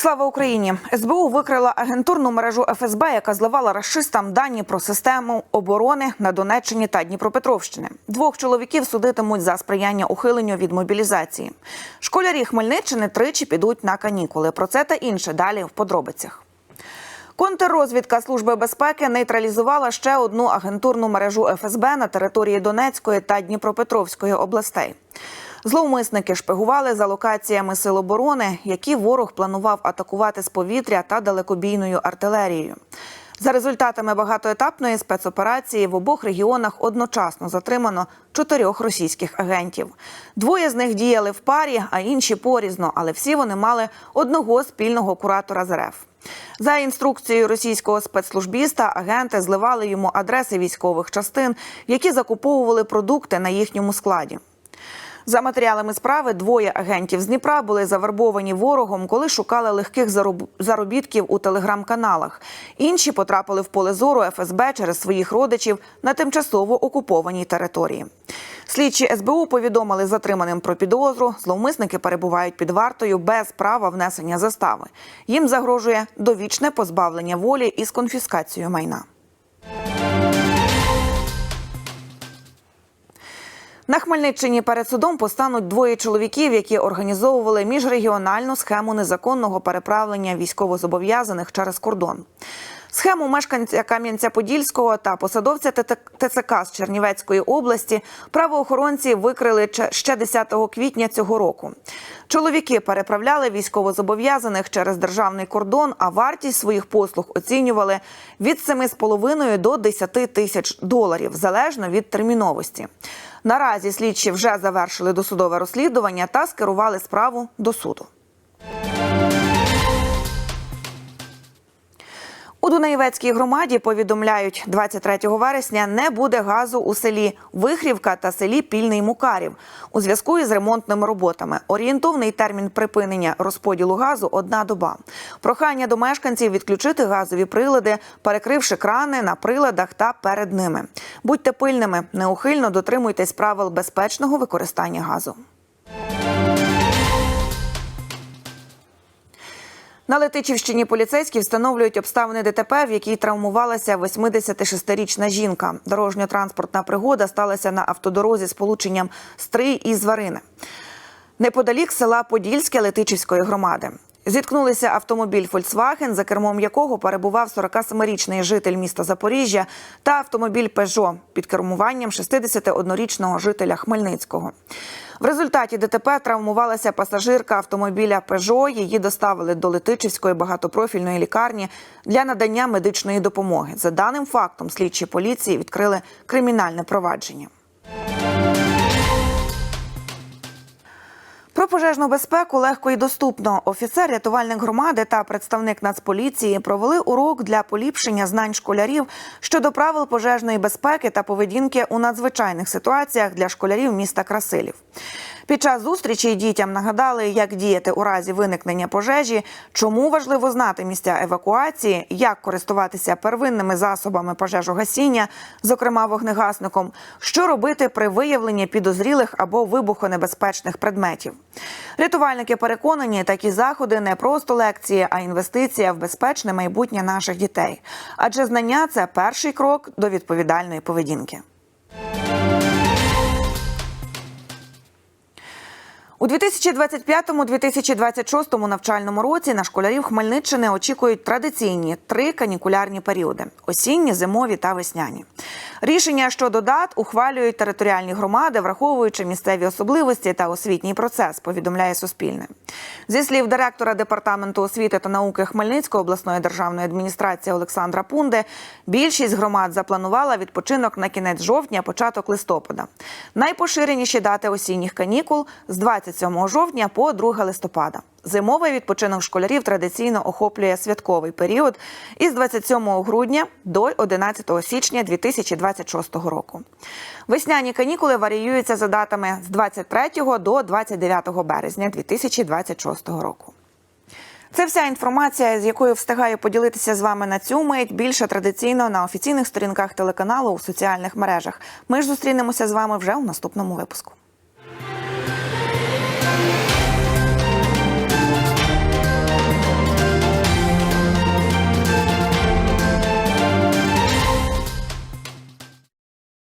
Слава Україні! СБУ викрила агентурну мережу ФСБ, яка зливала рашистам дані про систему оборони на Донеччині та Дніпропетровщини. Двох чоловіків судитимуть за сприяння ухиленню від мобілізації. Школярі Хмельниччини тричі підуть на канікули. Про це та інше далі в подробицях. Контррозвідка Служби безпеки нейтралізувала ще одну агентурну мережу ФСБ на території Донецької та Дніпропетровської областей. Зловмисники шпигували за локаціями сил оборони, які ворог планував атакувати з повітря та далекобійною артилерією. За результатами багатоетапної спецоперації в обох регіонах одночасно затримано чотирьох російських агентів. Двоє з них діяли в парі, а інші порізно, але всі вони мали одного спільного куратора з РФ. За інструкцією російського спецслужбіста агенти зливали йому адреси військових частин, які закуповували продукти на їхньому складі. За матеріалами справи двоє агентів з Дніпра були завербовані ворогом, коли шукали легких заробітків у телеграм-каналах. Інші потрапили в поле зору ФСБ через своїх родичів на тимчасово окупованій території. Слідчі СБУ повідомили затриманим про підозру. Зловмисники перебувають під вартою без права внесення застави. Їм загрожує довічне позбавлення волі із конфіскацією майна. На Хмельниччині перед судом постануть двоє чоловіків, які організовували міжрегіональну схему незаконного переправлення військовозобов'язаних через кордон. Схему мешканця Кам'янця-Подільського та посадовця ТЦК з Чернівецької області правоохоронці викрили ще 10 квітня цього року. Чоловіки переправляли військовозобов'язаних через державний кордон, а вартість своїх послуг оцінювали від 7,5 до 10 тисяч доларів залежно від терміновості. Наразі слідчі вже завершили досудове розслідування та скерували справу до суду. У Дунаєвецькій громаді повідомляють, 23 вересня не буде газу у селі Вихрівка та селі Пільний Мукарів у зв'язку із ремонтними роботами. Орієнтовний термін припинення розподілу газу одна доба. Прохання до мешканців відключити газові прилади, перекривши крани на приладах та перед ними. Будьте пильними, неухильно дотримуйтесь правил безпечного використання газу. На Летичівщині поліцейські встановлюють обставини ДТП, в якій травмувалася 86-річна жінка. Дорожньо-транспортна пригода сталася на автодорозі з полученням Стрий і Зварини. Неподалік села Подільське Летичівської громади. Зіткнулися автомобіль Volkswagen, за кермом якого перебував 47-річний житель міста Запоріжжя, та автомобіль Peugeot під кермуванням 61-річного жителя Хмельницького. В результаті ДТП травмувалася пасажирка автомобіля Peugeot. Її доставили до Летичівської багатопрофільної лікарні для надання медичної допомоги. За даним фактом, слідчі поліції відкрили кримінальне провадження. Пожежну безпеку легко і доступно. Офіцер, рятувальник громади та представник Нацполіції провели урок для поліпшення знань школярів щодо правил пожежної безпеки та поведінки у надзвичайних ситуаціях для школярів міста Красилів. Під час зустрічі дітям нагадали, як діяти у разі виникнення пожежі, чому важливо знати місця евакуації, як користуватися первинними засобами пожежогасіння, зокрема вогнегасником, що робити при виявленні підозрілих або вибухонебезпечних предметів. Рятувальники переконані, такі заходи не просто лекції, а інвестиція в безпечне майбутнє наших дітей. Адже знання це перший крок до відповідальної поведінки. У 2025-2026 навчальному році на школярів Хмельниччини очікують традиційні три канікулярні періоди: осінні, зимові та весняні. Рішення щодо дат ухвалюють територіальні громади, враховуючи місцеві особливості та освітній процес. Повідомляє Суспільне. Зі слів директора департаменту освіти та науки Хмельницької обласної державної адміністрації Олександра Пунди, більшість громад запланувала відпочинок на кінець жовтня, початок листопада. Найпоширеніші дати осінніх канікул з 27 жовтня по 2 листопада. Зимовий відпочинок школярів традиційно охоплює святковий період із 27 грудня до 11 січня 2026 року. Весняні канікули варіюються за датами з 23 до 29 березня 2026 року. Це вся інформація, з якою встигаю поділитися з вами на цю мить. Більше традиційно на офіційних сторінках телеканалу у соціальних мережах. Ми ж зустрінемося з вами вже у наступному випуску.